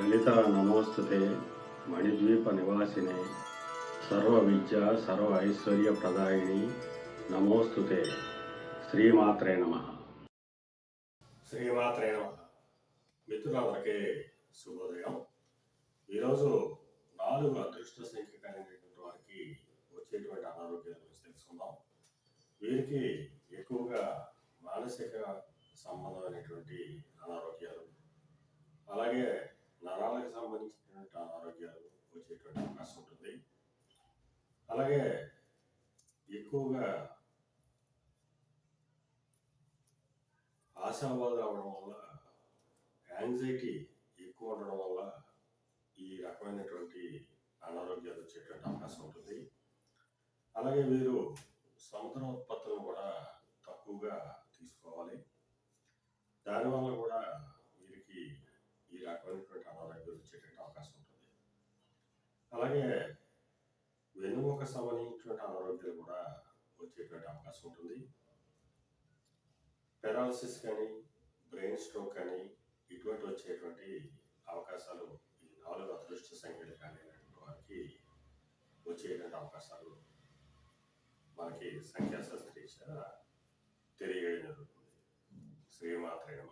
లలిత నమోస్తుతే మణిద్వీప నివాసినే. సర్వ విద్య సర్వ ఐశ్వర్య ప్రదాయిని నమోస్తుతే. శ్రీమాత్రే నమ. శ్రీమాత్రే నమ. మిత్రులందరికీ శుభోదయం. ఈరోజు నాలుగు అదృష్ట సంఖ్య కలిగినటువంటి వారికి వచ్చేటువంటి అనారోగ్యాల గురించి తెలుసుకుందాం. వీరికి ఎక్కువగా మానసిక సంబంధమైనటువంటి అనారోగ్యాలు. అలాగే సంబంధించినటువంటి అనారోగ్యాలు వచ్చేటువంటి అవకాశం ఉంటుంది. అలాగే ఎక్కువగా ఆశావాదం రావడం వల్ల యాంగ్జైటీ ఎక్కువ ఉండడం వల్ల ఈ రకమైనటువంటి అనారోగ్యాలు వచ్చేటువంటి అవకాశం ఉంటుంది. అలాగే వీరు సముద్ర ఉత్పత్తులను కూడా తక్కువగా తీసుకోవాలి. దానివల్ల కూడా వీరికి ఈ రకమైనటువంటి అనారోగ్యాలు వచ్చేటువంటి అవకాశం ఉంటుంది అలాగే వెన్నుముక సంబంధించినటువంటి అనారోగ్యాలు కూడా వచ్చేటువంటి అవకాశం ఉంటుంది. పెరాలసిస్ కానీ బ్రెయిన్ స్ట్రోక్ కానీ ఇటువంటి వచ్చేటువంటి అవకాశాలు ఈ నాలుగు అదృష్ట సంఖ్యలు కానీ వారికి వచ్చేటువంటి అవకాశాలు మనకి సంఖ్యాశాస్త్రీయ తెలియజేయడం జరుగుతుంది. శ్రీమాత్రేమ